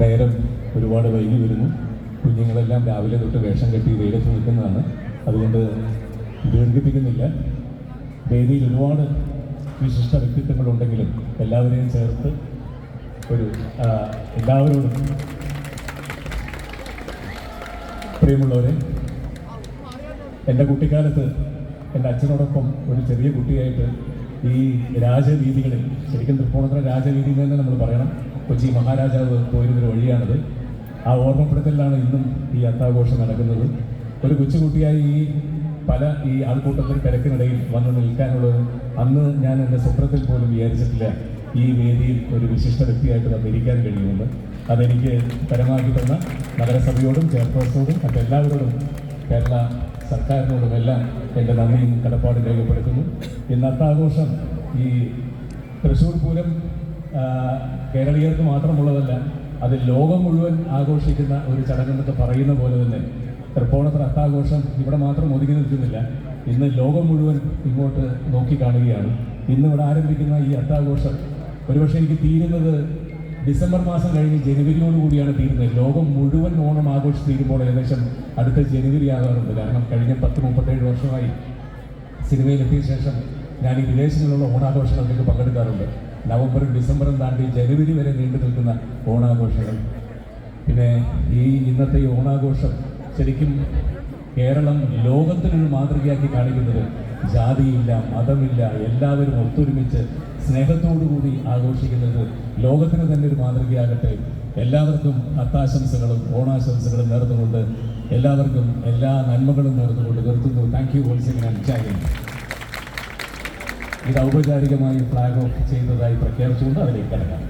നേരം ഒരുപാട് വൈകി വരുന്നു. കുഞ്ഞുങ്ങളെല്ലാം രാവിലെ തൊട്ട് വേഷം കെട്ടി വെയിലത്ത് നിൽക്കുന്നതാണ്. അതുകൊണ്ട് ദീർഘിപ്പിക്കുന്നില്ല. വേദിയിൽ ഒരുപാട് വിശിഷ്ട വ്യക്തിത്വങ്ങളുണ്ടെങ്കിലും എല്ലാവരെയും ചേർത്ത് ഒരു എല്ലാവരോടും പ്രിയമുള്ളവരെ എന്റെ കുട്ടിക്കാലത്ത് എന്റെ അച്ഛനോടൊപ്പം ഒരു ചെറിയ കുട്ടിയായിട്ട് ഈ രാജവീതികളിൽ ശരിക്കും തൃപ്പൂണിത്തുറ എന്ന് തന്നെ നമ്മൾ പറയണം കൊച്ചി മഹാരാജാവ് പോയിരുന്നൊരു വഴിയാണത്. ആ ഓർമ്മപ്പെടുത്തലിലാണ് ഇന്നും ഈ അത്താഘോഷം നടക്കുന്നത്. ഒരു കൊച്ചുകുട്ടിയായി ഈ പല ഈ ആൾക്കൂട്ടത്തിൽ തിരക്കിനിടയിൽ വന്ന് നിൽക്കാനുള്ളത് അന്ന് ഞാൻ എന്റെ സ്വപ്നത്തിൽ പോലും വിചാരിച്ചിട്ടില്ല ഈ വേദിയിൽ ഒരു വിശിഷ്ട വ്യക്തിയായിട്ട് വന്നിരിക്കാൻ കഴിയുമെന്ന്. അതെനിക്ക് പരമാവധി തന്ന നഗരസഭയോടും ചെയർപേഴ്സോടും മറ്റെല്ലാവരോടും കേരള സർക്കാരിനോടും എല്ലാം എന്റെ നന്ദിയും കടപ്പാടും രേഖപ്പെടുത്തുന്നു. ഇന്നത്തെ ആഘോഷം ഈ തൃശ്ശൂർ പൂരം കേരളീയർക്ക് മാത്രമുള്ളതല്ല അത് ലോകം മുഴുവൻ ആഘോഷിക്കുന്ന ഒരു ചടങ്ങെന്നൊക്കെ പറയുന്ന പോലെ തന്നെ തൃപ്പോണത്തിന് അത്താഘോഷം ഇവിടെ മാത്രം ഒതുങ്ങി നിൽക്കുന്നില്ല. ഇന്ന് ലോകം മുഴുവൻ ഇങ്ങോട്ട് നോക്കിക്കാണുകയാണ് ഇന്ന് ഇവിടെ ആരംഭിക്കുന്ന ഈ അത്താഘോഷം ഒരുപക്ഷെ എനിക്ക് തീരുന്നത് ഡിസംബർ മാസം കഴിഞ്ഞ് ജനുവരിയോട് കൂടിയാണ് തീരുന്നത്. ലോകം മുഴുവൻ ഓണം ആഘോഷിച്ച് തീരുമ്പോൾ ഏകദേശം അടുത്ത ജനുവരി ആകാറുണ്ട്. കാരണം കഴിഞ്ഞ പത്ത് മുപ്പത്തേഴ് വർഷമായി സിനിമയിലെത്തിയ ശേഷം ഞാൻ ഈ വിദേശങ്ങളിലുള്ള ഓണാഘോഷങ്ങളിലേക്ക് പങ്കെടുക്കാറുണ്ട്. നവംബറും ഡിസംബറും താണ്ടി ജനുവരി വരെ നീണ്ടു നിൽക്കുന്ന ഓണാഘോഷങ്ങൾ. പിന്നെ ഈ ഇന്നത്തെ ഈ ഓണാഘോഷം ശരിക്കും കേരളം ലോകത്തിനൊരു മാതൃകയാക്കി കാണിക്കുന്നത് ജാതിയില്ല മതമില്ല എല്ലാവരും ഒത്തൊരുമിച്ച് സ്നേഹത്തോടു കൂടി ആഘോഷിക്കുന്നത് ലോകത്തിന് തന്നെ ഒരു മാതൃകയാകട്ടെ. എല്ലാവർക്കും അത്താശംസകളും ഓണാശംസകളും നേർന്നുകൊണ്ട് എല്ലാവർക്കും എല്ലാ നന്മകളും നേർന്നുകൊണ്ട് നിർത്തുന്നു. താങ്ക് യു ഹോൾസിംഗ് ഇത് ഔപചാരികമായി ഫ്ലാഗ് ഓഫ് ചെയ്തതായി പ്രഖ്യാപിച്ചുകൊണ്ട് അതിലേക്ക് കടക്കാം.